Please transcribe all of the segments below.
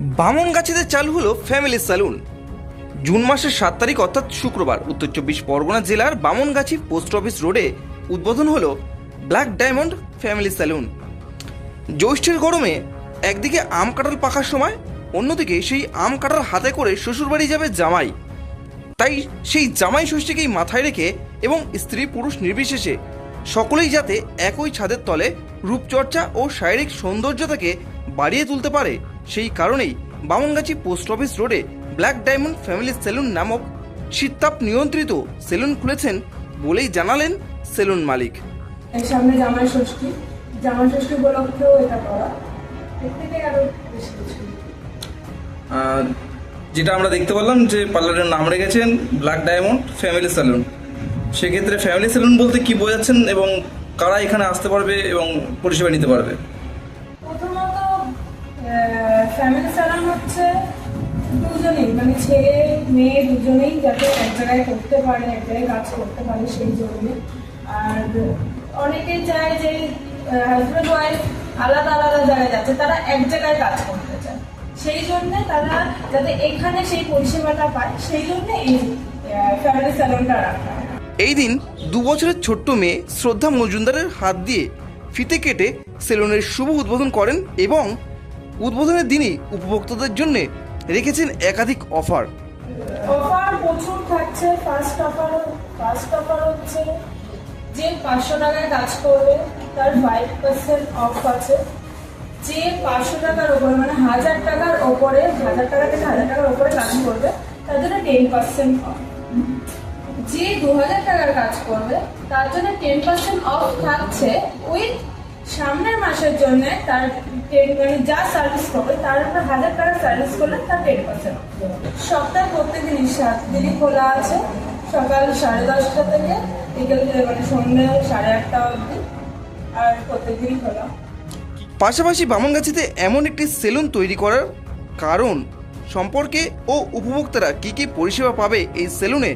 বামনগাছিতে চালু হলো family salon. June মাসের সাত তারিখ, অর্থাৎ শুক্রবার, উত্তর চব্বিশ পরগনা জেলার বামনগাছি পোস্ট অফিস রোডে উদ্বোধন হলো ব্ল্যাক ডায়মন্ড ফ্যামিলি স্যালুন। জ্যৈষ্ঠের গরমে একদিকে আম কাঁঠাল পাকার সময়, অন্যদিকে সেই আম কাঁঠাল হাতে করে শ্বশুরবাড়ি যাবে জামাই। তাই সেই জামাই ষষ্ঠীকেই মাথায় রেখে এবং স্ত্রী পুরুষ নির্বিশেষে সকলেই যাতে একই ছাদের তলে রূপচর্চা ও শারীরিক সৌন্দর্যতাকে বাড়িয়ে তুলতে পারে। সেই কারণেই বামনগাছি পোস্ট অফিস রোডে ব্ল্যাক ডায়মন্ড ফ্যামিলি সেলুন নামক শীততাপ নিয়ন্ত্রিত সেলুন খুলেছেন বলেই জানালেন সেলুন মালিক। সামনে জামাই ষষ্ঠী। জামাই ষষ্ঠী উপলক্ষেও এটা করা। আরও বেশি কিছু। যেটা আমরা দেখতে পারলাম যে পার্লারের নাম রেখেছেন ব্ল্যাক ডায়মন্ড ফ্যামিলি সেলুন। সেক্ষেত্রে ফ্যামিলি সেলুন বলতে কি বোঝাচ্ছেন এবং কারা এখানে আসতে পারবে এবং পরিষেবা নিতে পারবে? ফ্যামিলি স্যালন হচ্ছে দুজনেই মানে ছেলে, মেয়ে দুজনেই যাতে এক জায়গায় করতে পারে, এক জায়গায় কাজ করতে পারে সেই জন্য। আর অনেকেই চায় যে হাজব্যান্ড ওয়াইফ আলাদা আলাদা জায়গায় যাচ্ছে, তারা এক জায়গায় কাজ করতে চায়। সেই জন্য তারা যাতে এখানে সেই পরিষেবাটা পায়, সেই জন্য এই ফ্যামিলি স্যালনটা রাখা এই দিন দু বছরের ছোট্ট মেয়ে শ্রদ্ধা মজুমদারের হাত দিয়ে ফিতে কেটে সেলুনের শুভ উদ্বোধন করেন এবং উদ্বোধনের দিনই উপভোক্তাদের জন্য রেখেছেন একাধিক অফার। অফার প্রচুর থাকছে। ফার্স্ট অফার ফার্স্ট অফার হচ্ছে যে পাঁচশো টাকায় কাজ করবে, তার ফাইভ পার্সেন্ট অফ আছে। যে পাঁচশো টাকার ওপরে মানে হাজার টাকার ওপরে, হাজার টাকা থেকে হাজার টাকার ওপরে কাজ করবে, তার জন্য টেন পার্সেন্ট অফ যে দু হাজার টাকার কাজ করবে, তার জন্য টেন পার্সেন্ট অফ থাকছে উইথ সামনের মাসের জন্য তার 10 মানে যা সার্ভিস করবে তার উপর হাজার টাকার সার্ভিস করলে তার টেন পার্সেন্ট সপ্তাহে প্রত্যেক দিনই সাত দিনই খোলা আছে, সকাল সাড়ে দশটা থেকে বিকেল মানে সন্ধ্যে সাড়ে আটটা অবধি, আর প্রত্যেক দিনই খোলা। পাশাপাশি বামনগাছিতে এমন একটি সেলুন তৈরি করার কারণ সম্পর্কে ও উপভোক্তারা কী কী পরিষেবা পাবে এই সেলুনে,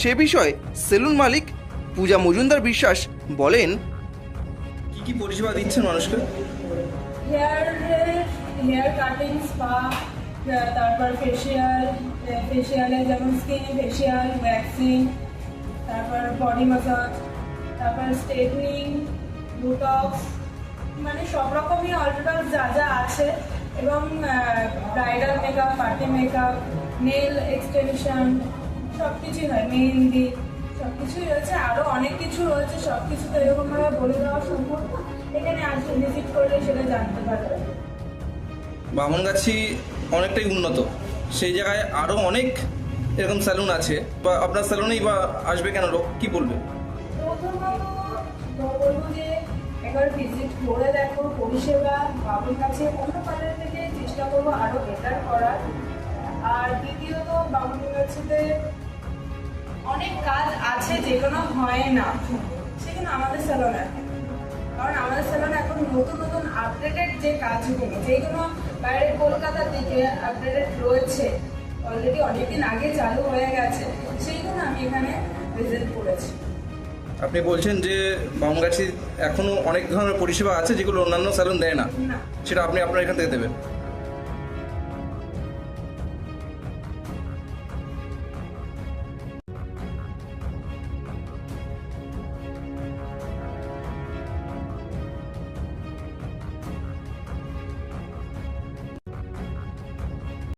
সে বিষয়ে সেলুন মালিক পূজা মজুমদার বিশ্বাস বলেন কি পরিষেবা দিচ্ছেন মানুষকে? হেয়ার হেয়ার কাটিং স্পা তারপর ফেসিয়াল ফেসিয়ালে যেমন স্কিন ফেসিয়াল ভ্যাকসিন তারপর বডি মাসাজ তারপর স্ট্রেটনিং বুটক্স মানে সব রকমই অলটোটাল যা যা আছে এবং bridal makeup party makeup nail extension সব কিছুই হয়, মেহেন্দি সব কিছুই রয়েছে আরও অনেক কিছু রয়েছে সব কিছু তো এরকমভাবে বলে দেওয়া সম্ভব না। এখানে আসলে ভিজিট করলে সেটা জানতে পারবে। বামনগাছি অনেকটাই উন্নত। সেই জায়গায় আরও অনেক এরকম স্যালুন আছে। বা আপনার স্যালুনেই বা আসবে কেন? লোক কি বলবে? বলব যে একবার ভিজিট করে দেখো পরিষেবা বাবুর কাছে অন্য পার্লার থেকে চেষ্টা করব আরও বেটার করার। আর দ্বিতীয়ত বাবুর কাছেতে অনেক কাজ আছে যেগুলো হয় না। সেখানে আমাদের স্যালনে কারণ আমাদের স্যালনে এখন নতুন নতুন আপডেটেড যে কাজগুলো যেগুলো বাইরে কলকাতার দিকে আপডেটেড রয়েছে অলরেডি অনেকদিন আগে চালু হয়ে গেছে সেইগুলো আমি এখানে ভিজিট করেছি। আপনি বলছেন যে বামনগাছি এখনও অনেক ধরনের পরিষেবা আছে যেগুলো অন্যান্য স্যালুন দেয় না। না। সেটা আপনি আপনার এখান থেকে দেবেন?